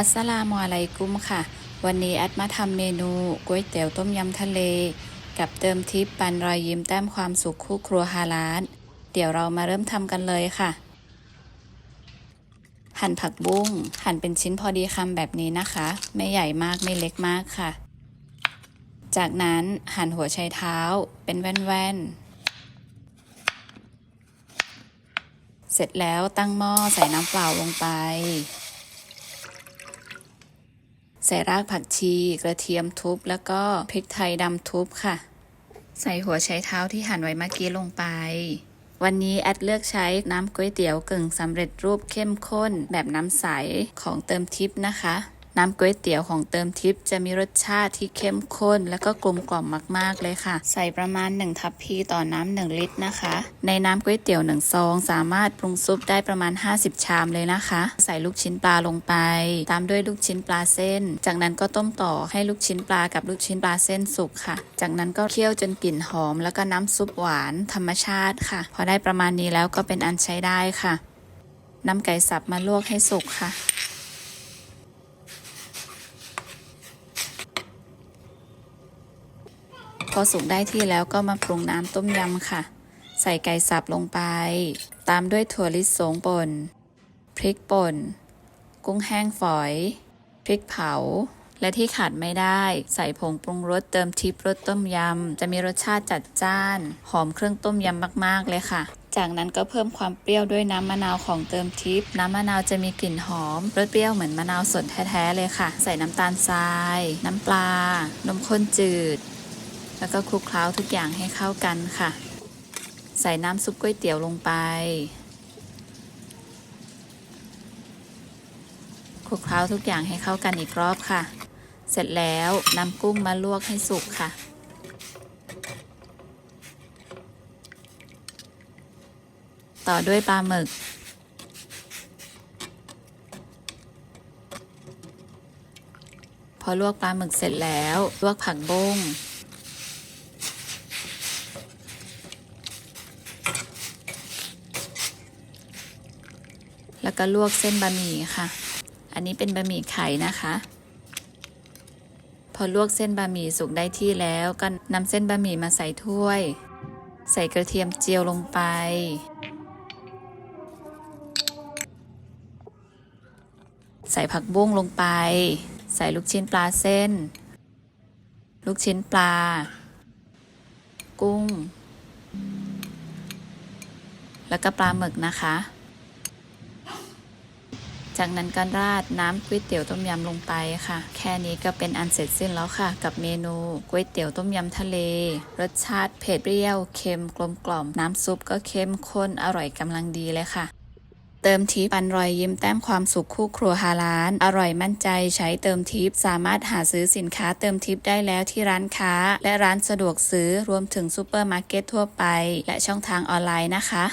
อัสสลามุอะลัยกุมค่ะ วันนี้แอดมาทำเมนูก๋วยเตี๋ยวต้มยำทะเล กับเติมทิปปันรอยยิ้มแต้มความสุขคู่ครัวฮาลานเดี๋ยวเรามาเริ่มทำกันเลยค่ะ หั่นผักบุ้ง หั่นเป็นชิ้นพอดีคำแบบนี้นะคะ ไม่ใหญ่มากไม่เล็กมากค่ะ จากนั้นหั่นหัวไชเท้า เป็นแว่นๆเสร็จแล้วตั้งหม้อใส่น้ำเปล่าลงไป ใส่รากผักชี กระเทียมทุบ แล้วก็พริกไทยดำทุบค่ะ ใส่หัวไชเท้าที่หั่นไว้เมื่อกี้ลงไป วันนี้แอดเลือกใช้น้ำก๋วยเตี๋ยวกึ่งสำเร็จรูปเข้มข้นแบบน้ำใสของเติมทิปนะคะ น้ำก๋วยเตี๋ยวของเติมทิพย์จะมีรสชาติที่เข้มข้น แล้วก็กลมกล่อมมาก ๆ เลยค่ะ ใส่ประมาณ 1 ทัพพีต่อน้ำ1ลิตรนะคะ ในน้ำก๋วยเตี๋ยว1ซองสามารถปรุงซุปได้ประมาณ 50 ชามเลยนะคะ ใส่ลูกชิ้นปลาลงไป ตามด้วยลูกชิ้นปลาเส้น จากนั้นก็ต้มต่อให้ลูกชิ้นปลากับลูกชิ้นปลาเส้นสุกค่ะ จากนั้นก็เคี่ยวจนกลิ่นหอม แล้วก็น้ำซุปหวานธรรมชาติค่ะ พอได้ประมาณนี้แล้วก็เป็นอันใช้ได้ค่ะนำไก่สับมาลวกให้สุกค่ะ อสุกได้ที่แล้วก็มาปรุงน้ำต้มยำค่ะ ใส่ไก่สับลงไป ตามด้วยถั่วลิสงป่น พริกป่น กุ้งแห้งฝอย พริกเผา และที่ขาดไม่ได้ ใส่ผงปรุงรสเติมทิพรสต้มยำ จะมีรสชาติจัดจ้าน หอมเครื่องต้มยำมากๆเลยค่ะจากนั้นก็เพิ่มความเปรี้ยวด้วยน้ำมะนาวของเติมทิพย์น้ำมะนาวจะมีกลิ่นหอม รสเปรี้ยวเหมือนมะนาวสดแท้ๆเลยค่ะ ใส่น้ำตาลทราย น้ำปลา นมข้นจืด แล้วก็คลุกเคล้าทุกอย่างให้เข้ากันค่ะ ใส่น้ำซุปก๋วยเตี๋ยวลงไป คลุกเคล้าทุกอย่างให้เข้ากันอีกรอบค่ะ เสร็จแล้วนำกุ้งมาลวกให้สุกค่ะต่อด้วยปลาหมึก พอลวกปลาหมึกเสร็จแล้ว ลวกผักบุ้ง แล้วก็ลวกเส้นบะหมี่ค่ะ อันนี้เป็นบะหมี่ไข่นะคะ พอลวกเส้นบะหมี่สุกได้ที่แล้วก็นำเส้นบะหมี่มาใส่ถ้วย ใส่กระเทียมเจียวลงไปใส่ผักบุ้งลงไป ใส่ลูกชิ้นปลาเส้น ลูกชิ้นปลา กุ้ง แล้วก็ปลาหมึกนะคะ จากนั้นก็ราดน้ำก๋วยเตี๋ยวต้มยำลงไปค่ะ แค่นี้ก็เป็นอันเสร็จสิ้นแล้วค่ะ กับเมนูก๋วยเตี๋ยวต้มยำทะเล รสชาติเผ็ดเปรี้ยวเค็มกลมกล่อม น้ำซุปก็เข้มข้นอร่อยกำลังดีเลยค่ะ เติมทิปปันรอยยิ้มแต้มความสุขคู่ครัวฮาลาน อร่อยมั่นใจใช้เติมทิปสามารถหาซื้อสินค้าเติมทิปได้แล้วที่ร้านค้า และร้านสะดวกซื้อรวมถึงซูเปอร์มาร์เก็ตทั่วไป และช่องทางออนไลน์นะคะ